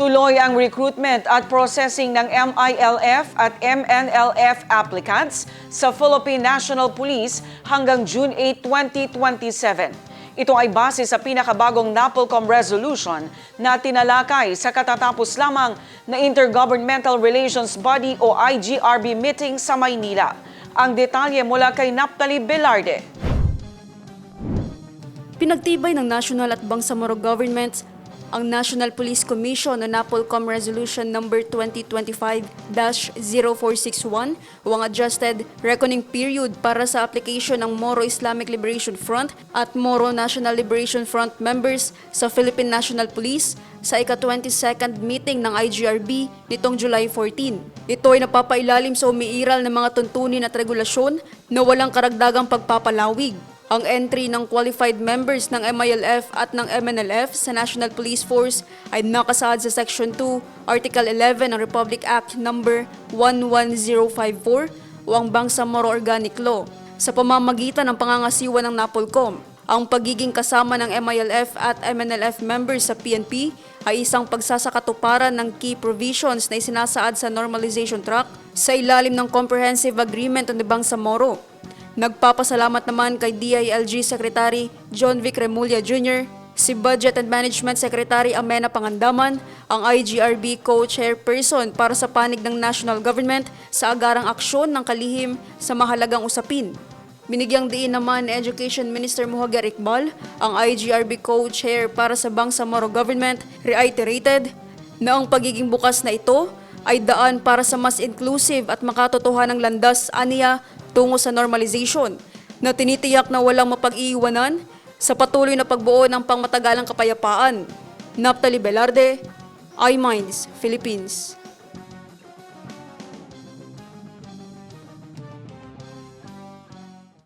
Tuloy ang recruitment at processing ng MILF at MNLF applicants sa Philippine National Police hanggang June 8, 2027. Ito ay base sa pinakabagong NAPOLCOM resolution na tinalakay sa katatapos lamang na Intergovernmental Relations Body o IGRB meeting sa Maynila. Ang detalye mula kay Naptali Velarde. Pinagtibay ng national at bangsamoro governments ang National Police Commission o NAPOLCOM Resolution Number 2025-0461 o ang adjusted reckoning period para sa application ng Moro Islamic Liberation Front at Moro National Liberation Front members sa Philippine National Police sa ika-22nd meeting ng IGRB nitong July 14. Ito ay napapailalim sa umiiral ng mga tuntunin at regulasyon na walang karagdagang pagpapalawig ang entry ng qualified members ng MILF at ng MNLF sa National Police Force ay nakasaad sa Section 2, Article 11 ng Republic Act No. 11054 o ang Bangsamoro Organic Law sa pamamagitan ng pangangasiwa ng NAPOLCOM. Ang pagiging kasama ng MILF at MNLF members sa PNP ay isang pagsasakatuparan ng key provisions na isinasaad sa normalization track sa ilalim ng Comprehensive Agreement on the Bangsamoro. Nagpapasalamat naman kay DILG Secretary John Vic Remulla Jr., si Budget and Management Secretary Amena Pangandaman, ang IGRB co-chairperson para sa panig ng national government sa agarang aksyon ng kalihim sa mahalagang usapin. Binigyang diin naman ni Education Minister Muhagar Iqbal, ang IGRB co-chair para sa Bangsamoro Government, reiterated na ang pagiging bukas na ito ay daan para sa mas inclusive at makatotohanang landas aniya tungo sa normalization na tinitiyak na walang mapag-iiwanan sa patuloy na pagbuo ng pangmatagalang kapayapaan. Naptali Velarde, iMinds, Philippines.